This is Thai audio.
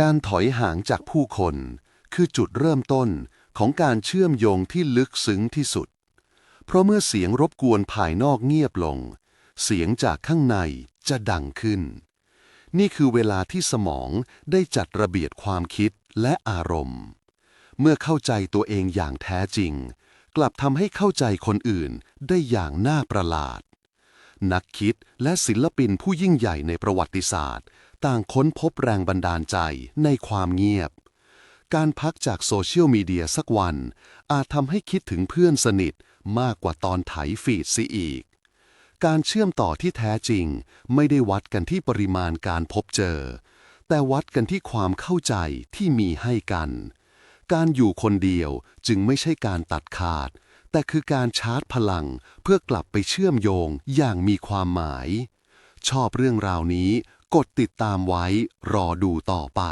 การถอยห่างจากผู้คน คือจุดเริ่มต้นของการเชื่อมโยงที่ลึกซึ้งที่สุด เพราะเมื่อเสียงรบกวนภายนอกเงียบลง เสียงจากข้างในจะดังขึ้น นี่คือเวลาที่สมองได้จัดระเบียบความคิดและอารมณ์ เมื่อเข้าใจตัวเองอย่างแท้จริง กลับทำให้เข้าใจคนอื่นได้อย่างน่าประหลาด นักคิดและศิลปินผู้ยิ่งใหญ่ในประวัติศาสตร์ ต่างค้นพบแรงบันดาลใจในความเงียบ การพักจากโซเชียลมีเดียสักวัน อาจทำให้คิดถึงเพื่อนสนิทมากกว่าตอนไถฟีดซิอีก การเชื่อมต่อที่แท้จริง ไม่ได้วัดกันที่ปริมาณการพบเจอ แต่วัดกันที่ความเข้าใจที่มีให้กัน การอยู่คนเดียวจึงไม่ใช่การตัดขาด แต่คือการชาร์จพลังเพื่อกลับไปเชื่อมโยงอย่างมีความหมาย ชอบเรื่องราวนี้ กดติดตามไว้รอดูต่อไป